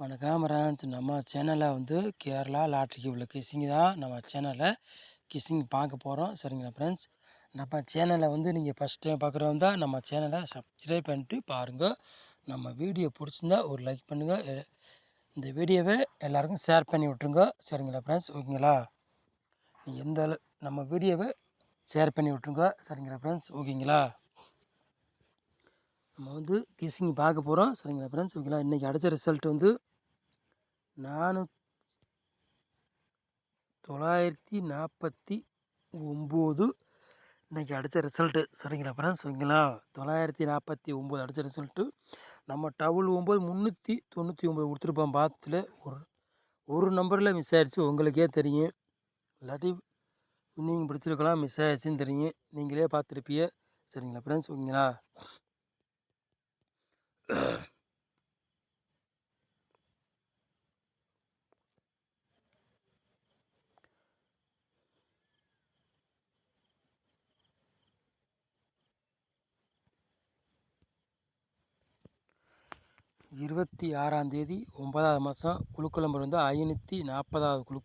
வணக்கம் ராஜ் நம்ம சேனலில் வந்து கேரளா லாட்ரிக்கு உள்ள கிசிங் தான் நம்ம சேனலில் கிஸ்ஸிங் பார்க்க போகிறோம் சரிங்களா ஃப்ரெண்ட்ஸ் நம்ம சேனலை வந்து நீங்கள் ஃபஸ்ட் டைம் பார்க்குறவங்க தான் நம்ம சேனலை சப்ஸ்கிரைப் பண்ணிட்டு பாருங்கள் நம்ம வீடியோ பிடிச்சிருந்தா ஒரு லைக் பண்ணுங்கள் இந்த வீடியோவை எல்லாருக்கும் ஷேர் பண்ணி விட்ருங்க சரிங்களா ஃப்ரெண்ட்ஸ் ஓகேங்களா நீங்கள் எந்த அளவு நம்ம வீடியோவை ஷேர் பண்ணி விட்ருங்க சரிங்களா ஃப்ரெண்ட்ஸ் ஓகேங்களா நம்ம வந்து கிசிங் பார்க்க போகிறோம் சரிங்களா ஃப்ரெண்ட்ஸ் ஓகேங்களா? இன்றைக்கி அடுத்த ரிசல்ட் வந்து நானூ தொள்ளாயிரத்தி நாற்பத்தி ஒம்பது. இன்றைக்கி அடுத்த ரிசல்ட்டு சரிங்களா ஃப்ரெண்ட்ஸ் ஓகேங்களா? தொள்ளாயிரத்தி நாற்பத்தி ஒம்பது அடித்த ரிசல்ட்டு நம்ம டபுள் ஒம்பது முந்நூற்றி தொண்ணூற்றி ஒம்பது கொடுத்துருப்போம் பாக்ஸில். ஒரு ஒரு நம்பரில் மிஸ் ஆகிடுச்சு உங்களுக்கே தெரியும். இல்லாட்டி நீங்கள் பிடிச்சிருக்கலாம் மிஸ் ஆகிடுச்சின்னு தெரியும். நீங்களே பார்த்துருப்பீங்க. சரிங்களா ஃப்ரெண்ட்ஸ் ஓகேங்களா? இருபத்தி ஆறாம் தேதி ஒன்பதாவது மாதம் குழுக்கள் நம்பர் வந்து ஐநூற்றி நாற்பதாவது குழு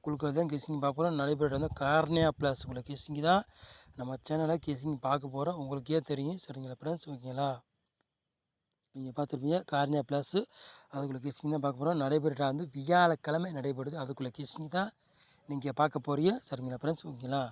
குழுக்கள் தான் கிஸ்ஸிங் பார்க்க போகிறோம் நடைபெற்ற வந்து கார்னியா பிளஸ் உள்ள கிஸ்ஸிங் தான் நம்ம சேனலில் கிஸ்ஸிங் பார்க்க போகிறோம் உங்களுக்கே தெரியும். சரிங்களா ஃப்ரெண்ட்ஸ் ஓகேங்களா நீங்கள் பார்த்துருப்பீங்க. கார்னியா ப்ளஸ்ஸு அதுக்குள்ளே கிஸ்ஸிங் தான் பார்க்க போகிறோம் நடைபெற்ற வந்து வியாழக்கிழமை நடைபெறுது. அதுக்குள்ளே கிஸ்ஸிங் தான் நீங்கள் பார்க்க போகிறீங்க சரிங்களா ஃப்ரெண்ட்ஸ் ஓகேங்களா?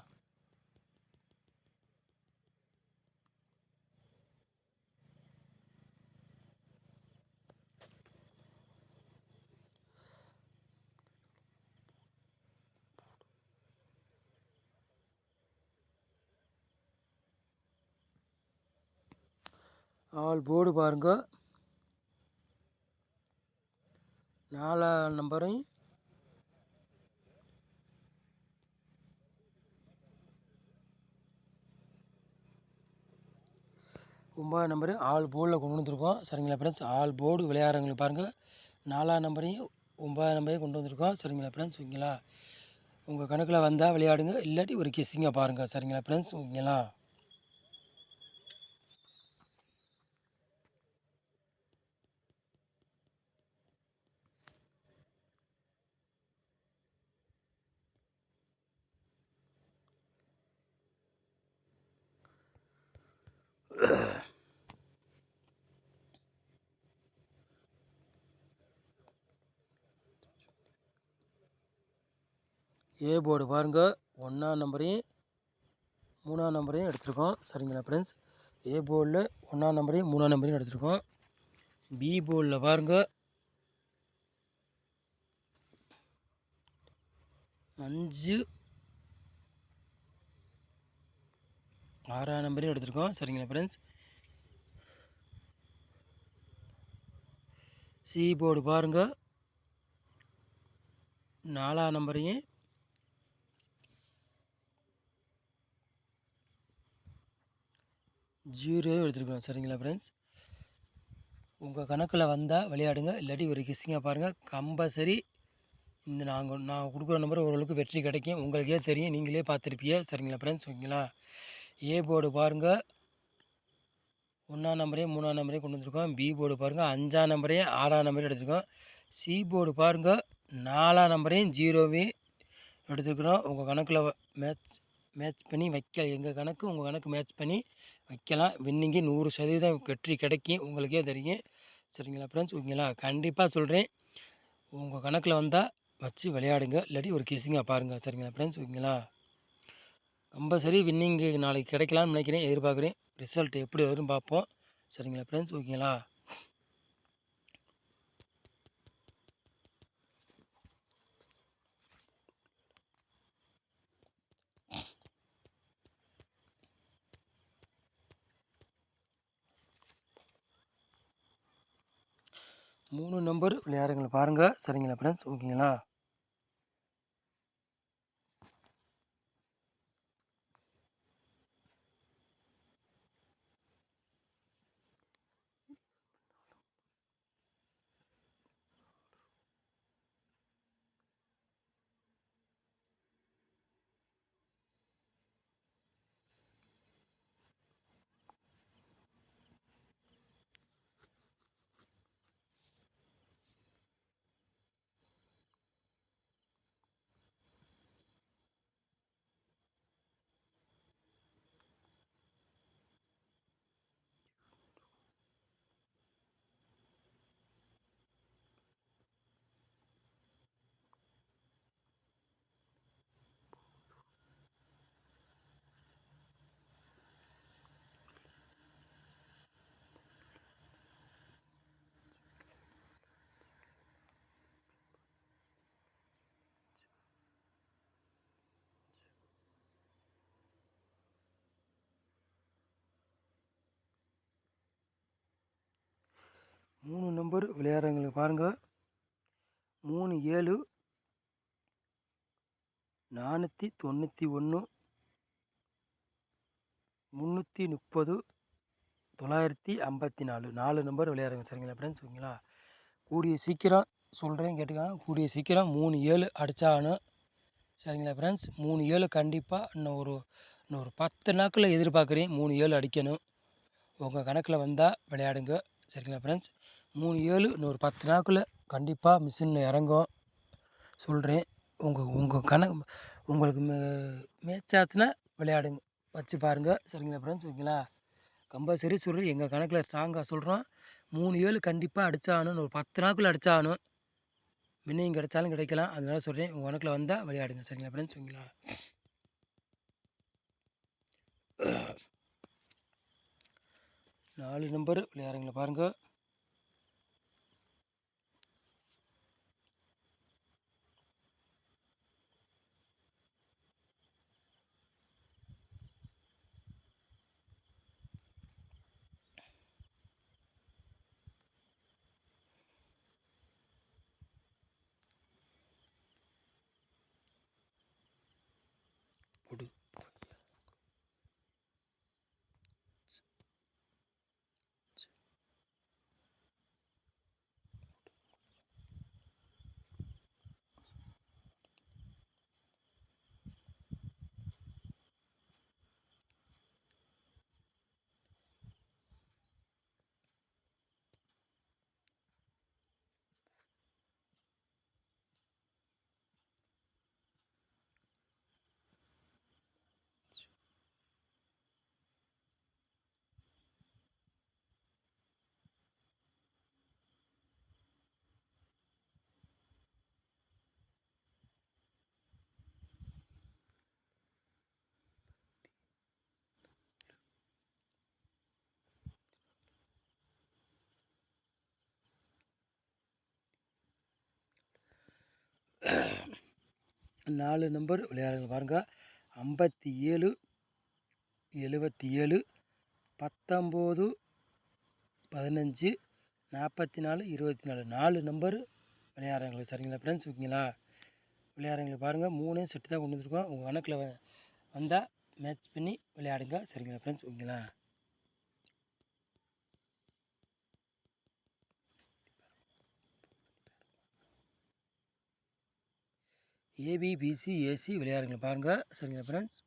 ஆல் போர்டு பாருங்க. நாலா நம்பரையும் ஒம்பது நம்பரையும் ஆள் போர்டில் கொண்டு வந்திருக்கோம். சரிங்களா ஃப்ரெண்ட்ஸ் ஆள் போர்டு விளையாடுறவங்களை பாருங்கள் நாலாம் நம்பரையும் ஒம்பது நம்பரையும் கொண்டு வந்திருக்கோம். சரிங்களா ஃப்ரெண்ட்ஸ் ஓகேங்களா? உங்கள் கணக்கில் வந்தால் விளையாடுங்க. இல்லாட்டி ஒரு கிஸ்ஸிங்காக பாருங்கள் சரிங்களா ஃப்ரெண்ட்ஸ் ஓகேங்களா? ஏ போர்டு பாருங்கள் ஒன்றாம் நம்பரையும் மூணாம் நம்பரையும் எடுத்திருக்கோம். சரிங்களா ஃப்ரெண்ட்ஸ் ஏ போர்டில் ஒன்றாம் நம்பரையும் மூணாம் நம்பரையும் எடுத்திருக்கோம். பி போர்டில் பாருங்கள் அஞ்சு ஆறாம் நம்பரையும் எடுத்திருக்கோம். சரிங்களா ஃப்ரெண்ட்ஸ் சி போர்டு பாருங்கள் நாலாம் நம்பரையும் ஜீரோ எடுத்துருக்கணும். சரிங்களா ஃப்ரெண்ட்ஸ் உங்கள் கணக்கில் வந்தால் விளையாடுங்க. இல்லாட்டி ஒரு கிஸ்ஸிங்காக பாருங்கள் கம்பல்சரி இந்த நாங்கள் நான் கொடுக்குற நம்பர் ஓரளவுக்கு வெற்றி கிடைக்கும். உங்களுக்கே தெரியும். நீங்களே பார்த்துருப்பீங்க. சரிங்களா ஃப்ரெண்ட்ஸ் ஓகேங்களா? ஏ போர்டு பாருங்கள் ஒன்றாம் நம்பரையும் மூணாம் நம்பரையும் கொண்டு வந்திருக்கோம். பி போர்டு பாருங்கள் அஞ்சாம் நம்பரையும் ஆறாம் நம்பரையும் எடுத்துருக்கோம். சி போர்டு பாருங்கள் நாலாம் நம்பரையும் ஜீரோவையும் எடுத்துக்கிறோம் உங்கள் கணக்கில் மேட்ச் மேட்ச் பண்ணி வைக்க எங்கள் கணக்கு உங்கள் கணக்கு மேட்ச் பண்ணி வைக்கலாம். வின்னிங்கு நூறு சதவீதம் வெற்றி கிடைக்கும். உங்களுக்கே தெரியும். சரிங்களா ஃப்ரெண்ட்ஸ் ஓகேங்களா கண்டிப்பாக சொல்கிறேன் உங்கள் கணக்கில் வந்தால் வச்சு விளையாடுங்க. இல்லாட்டி ஒரு கிஸ்ஸிங்காக பாருங்கள் சரிங்களா ஃப்ரெண்ட்ஸ் ஓகேங்களா கம்பல்சரி வின்னிங்கு நாளைக்கு கிடைக்கலாம்னு நினைக்கிறேன். எதிர்பார்க்குறேன். ரிசல்ட் எப்படி வரும்னு பார்ப்போம். சரிங்களா ஃப்ரெண்ட்ஸ் ஓகேங்களா மூணு நம்பர் விளையாடுங்களை பாருங்கள் சரிங்களா ஃப்ரெண்ட்ஸ் ஓகேங்களா? மூணு நம்பர் விளையாடுறவங்களுக்கு பாருங்கள் மூணு ஏழு நானூற்றி தொண்ணூற்றி ஒன்று முந்நூற்றி முப்பது தொள்ளாயிரத்தி ஐம்பத்தி நாலு. நாலு நம்பர் விளையாடுங்க சரிங்களா ஃப்ரெண்ட்ஸ் ஓகேங்களா? கூடிய சீக்கிரம் சொல்கிறேன் கேட்டுக்காங்க. கூடிய சீக்கிரம் மூணு ஏழு அடித்தாகணும் சரிங்களா ஃப்ரெண்ட்ஸ் மூணு ஏழு கண்டிப்பாக இன்னும் ஒரு இன்னும் ஒரு பத்து நாட்களில் எதிர்பார்க்குறேன். மூணு ஏழு அடிக்கணும். உங்கள் கணக்கில் வந்தால் விளையாடுங்க. சரிங்களா ஃப்ரெண்ட்ஸ் மூணு ஏழு இன்னொரு பத்து நாட்களில் கண்டிப்பாக மிஷினில் இறங்கும். சொல்கிறேன் உங்கள் உங்கள் கணக்கு உங்களுக்கு மே மேட்சாச்சின்னா விளையாடுங்க. வச்சு பாருங்கள் சரிங்களா ஃப்ரெண்ட்ஸ் ஓகேங்களா? கம்பல்சரி சொல்கிறேன் எங்கள் கணக்கில் ஸ்ட்ராங்காக சொல்கிறோம் மூணு ஏழு கண்டிப்பாக அடித்தாகணும் ஒரு பத்து நாட்கள் அடித்தாகணும் மின்னையும் கிடைச்சாலும் கிடைக்கலாம். அதனால சொல்கிறேன் உங்கள் கணக்கில் வந்தால் விளையாடுங்க. சரிங்களா ஃப்ரெண்ட்ஸ் ஓகேங்களா? நாலு நம்பர் விளையாடுங்களா பாருங்கள் நாலு நம்பர் விளையாடுங்க பாருங்கள் ஐம்பத்தி ஏழு எழுபத்தி ஏழு பத்தொம்போது பதினஞ்சு நாற்பத்தி நாலு இருபத்தி நாலு நாலு நம்பரு விளையாடுறாங்க சரிங்களா ஃப்ரெண்ட்ஸ் ஓகேங்களா? விளையாடுறவங்களுக்கு பாருங்கள் மூணையும் செட்டு தான் கொண்டு வந்துருக்கோம். உங்கள் கணக்கில் வந்தால் மேட்ச் பண்ணி விளையாடுங்க சரிங்களா ஃப்ரெண்ட்ஸ் ஓகேங்களா? ஏபிபிசி ஏசி விளையாடுங்க பாருங்கள் சரிங்களா ஃப்ரெண்ட்ஸ்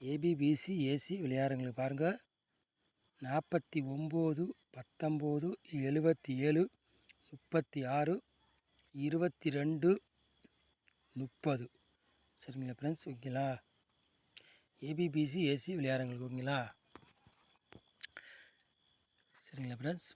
ஏபிபிசி ஏசி விளையாடுங்களுக்கு பாருங்கள் நாற்பத்தி ஒம்பது பத்தொம்போது எழுபத்தி ஏழு முப்பத்தி ஆறு இருபத்தி ரெண்டு முப்பது. சரிங்களா ஃப்ரெண்ட்ஸ் ஓகேங்களா ஏபிபிசி ஏசி விளையாடுங்களுக்கு ஓகேங்களா சரிங்களா ஃப்ரெண்ட்ஸ்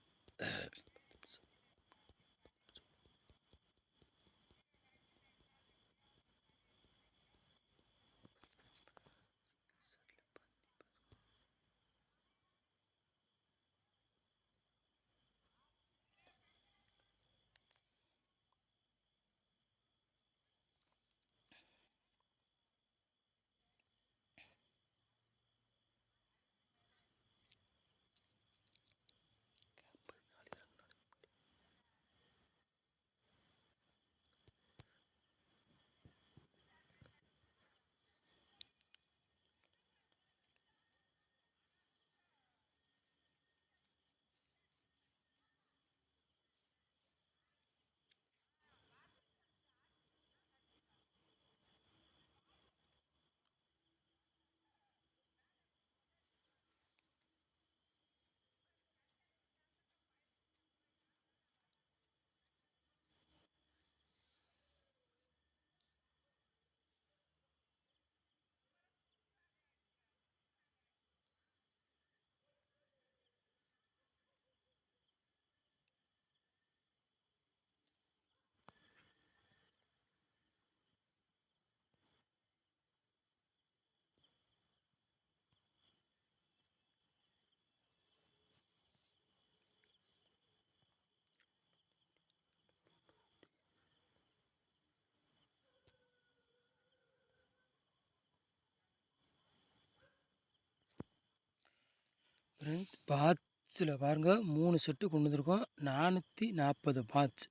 ஃப்ரெண்ட்ஸ் பாட்ஸில் பாருங்கள் மூணு செட்டு கொண்டு வந்திருக்கோம். நானூற்றி நாற்பது பாட்ச்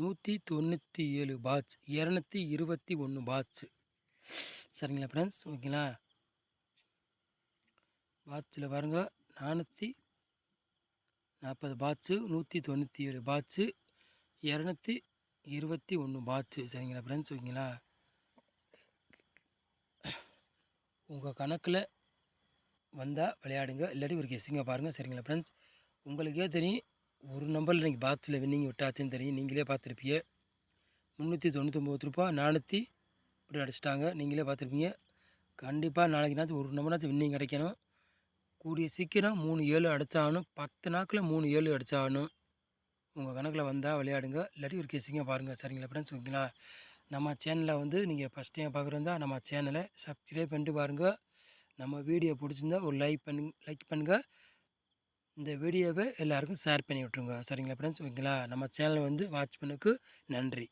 நூற்றி தொண்ணூற்றி ஏழு பாட்ச் இரநூத்தி இருபத்தி ஒன்று பாட்ச் சரிங்களா ஃப்ரெண்ட்ஸ் ஓகேங்களா? பாட்ஸில் பாருங்கள் நானூற்றி நாற்பது பாட்ஸு நூற்றி தொண்ணூற்றி ஏழு பாட்ஸு இரநூத்தி இருபத்தி ஒன்று பாட்ஸு சரிங்களா ஃப்ரெண்ட்ஸ் ஓகேங்களா? உங்கள் கணக்கில் வந்தால் விளையாடுங்க. இல்லாட்டி ஒரு கெஸ்ஸிங்காக பாருங்கள் சரிங்களா ஃப்ரெண்ட்ஸ் உங்களுக்கே தெரியும். ஒரு நம்பரில் நீங்கள் பாக்ஸில் வின்னிங் விட்டாச்சுன்னு தெரியும். நீங்களே பார்த்துருப்பீங்க. முந்நூற்றி தொண்ணூற்றொம்பது ரூபா நானூற்றி இப்படி அடிச்சிட்டாங்க. நீங்களே பார்த்துருப்பீங்க. கண்டிப்பாக நாளைக்குனாச்சும் ஒரு நம்பர்னாச்சும் வின்னிங் கிடைக்கணும். கூடிய சீக்கிரம் மூணு ஏழு அடித்தாகணும் பத்து நாக்கில் மூணு ஏழு அடித்தாகணும் உங்கள் கணக்கில் வந்தால் விளையாடுங்க. இல்லாட்டி ஒரு கெஸ்ஸிங்காக பாருங்கள் சரிங்களா ஃப்ரெண்ட்ஸ் ஓகேங்களா? நம்ம சேனலில் வந்து நீங்கள் ஃபஸ்ட் டைம் பார்க்குறதா நம்ம சேனலை சப்ஸ்கிரைப் பண்ணிட்டு பாருங்கள் நம்ம வீடியோ பிடிச்சிருந்தா ஒரு லைக் பண்ணு லைக் பண்ணுங்கள் இந்த வீடியோவை எல்லாருக்கும் ஷேர் பண்ணி விட்ருங்க சரிங்களா ஃப்ரெண்ட்ஸ் ஓகேங்களா? நம்ம சேனல் வந்து வாட்ச் பண்ணுக்கு நன்றி.